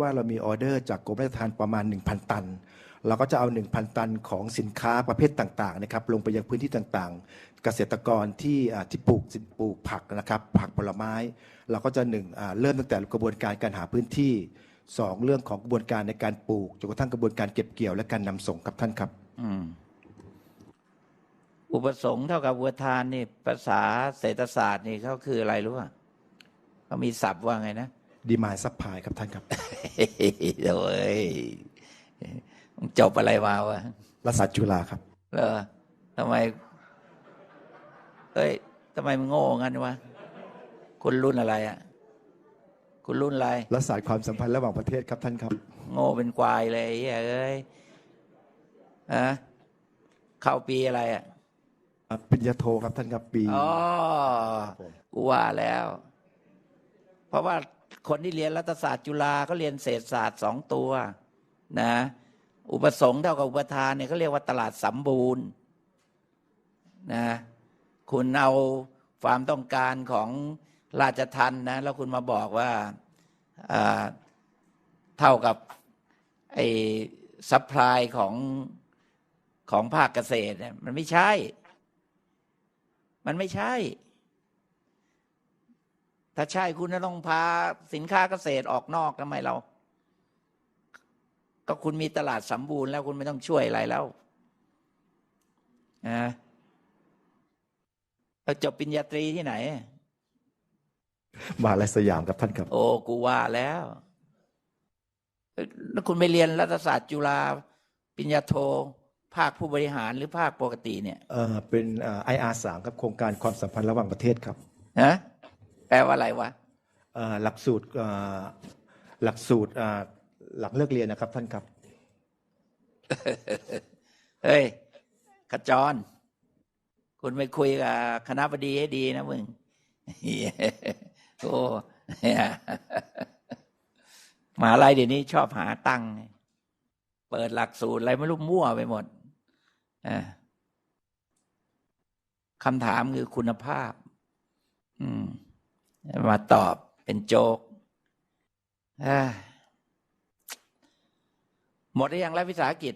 ว่าเรามีออเดอร์จากกรมราชทานประมาณ 1,000 ตัน เราก็จะเอา 1,000 ตันของสินค้าประเภทต่างๆนะครับลงไปยังพื้นที่ต่างๆ เกษตรกรที่ที่ปลูกปลูกผักนะครับผักผลไม้ เราก็จะหนึ่งเริ่มตั้งแต่กระบวนการการหาพื้นที่สองเรื่องของกระบวนการในการปลูกจนกระทั่งกระบวนการเก็บเกี่ยวและการนำส่งครับท่านครับอุปสงค์เท่ากับอุปทานนี่ภาษาเศรษฐศาสตร์นี่เขาคืออะไรรู้ป่ะเขามีศัพท์ว่าไงนะ ดีมายซัพพลายครับท่านครับเดี๋ยวเอ้ยมึงจบอะไรมาวะรัฐศาสตร์จุฬาครับเหรอทำไม เอ้ยทำไมมึงโง่งั้นวะคุณรุ่นอะไรอะคุณรุ่นอะไรรัฐศาสตร์ความสัมพันธ์ระหว่างประเทศครับท่านครับ โง่เป็นควายเลยไอ้เหี้ยเอ้ยฮะเข้าปีอะไรอะอ่าปริญญาโทครับท่านครับปีอ๋อผมกูว่าแล้ว เพราะว่า คนที่เรียนรัฐศาสตร์จุฬาก็เรียนเศรษฐศาสตร์สองตัวนะอุปสงค์เท่ากับอุปทานเนี่ยเขาเรียกว่าตลาดสมบูรณ์นะคุณเอาความต้องการของราชทันนะแล้วคุณมาบอกว่าเท่ากับไอ้ซัพพลายของของภาคเกษตรเนี่ยมันไม่ใช่ มันไม่ใช่ ถ้าใช่คุณจะต้องพาสินค้าเกษตรออกนอกทำไมเรา ก็คุณมีตลาดสมบูรณ์แล้วคุณไม่ต้องช่วยอะไรแล้วนะแล้วจบปริญญาตรีที่ไหน มหาลัยสยามครับท่านครับ โอ้กูว่าแล้วเอ้ยแล้วคุณไปเรียนรัฐศาสตร์จุฬาปริญญาโทภาคผู้บริหารหรือภาคปกติเนี่ย เอ่อเป็นไออาร์สามครับโครงการความสัมพันธ์ระหว่างประเทศครับ ฮะ แปลว่าอะไรวะเอ่อหลักสูตรเอ่อหลักสูตรอ่าหลังเลิกเรียนนะครับ ท่านครับ เฮ้ยขจร คุณไปคุยกับคณะบดีให้ดีนะมึงเหี้ยโอ้เนี่ยมหาลัยเดี๋ยวนี้ชอบหาตังค์เปิดหลักสูตรอะไรไม่รู้มั่วไปหมดอ่าคำถามคือคุณภาพ อืม มาตอบเป็นโจกหมดหรือยังแล้ววิสาหกิจ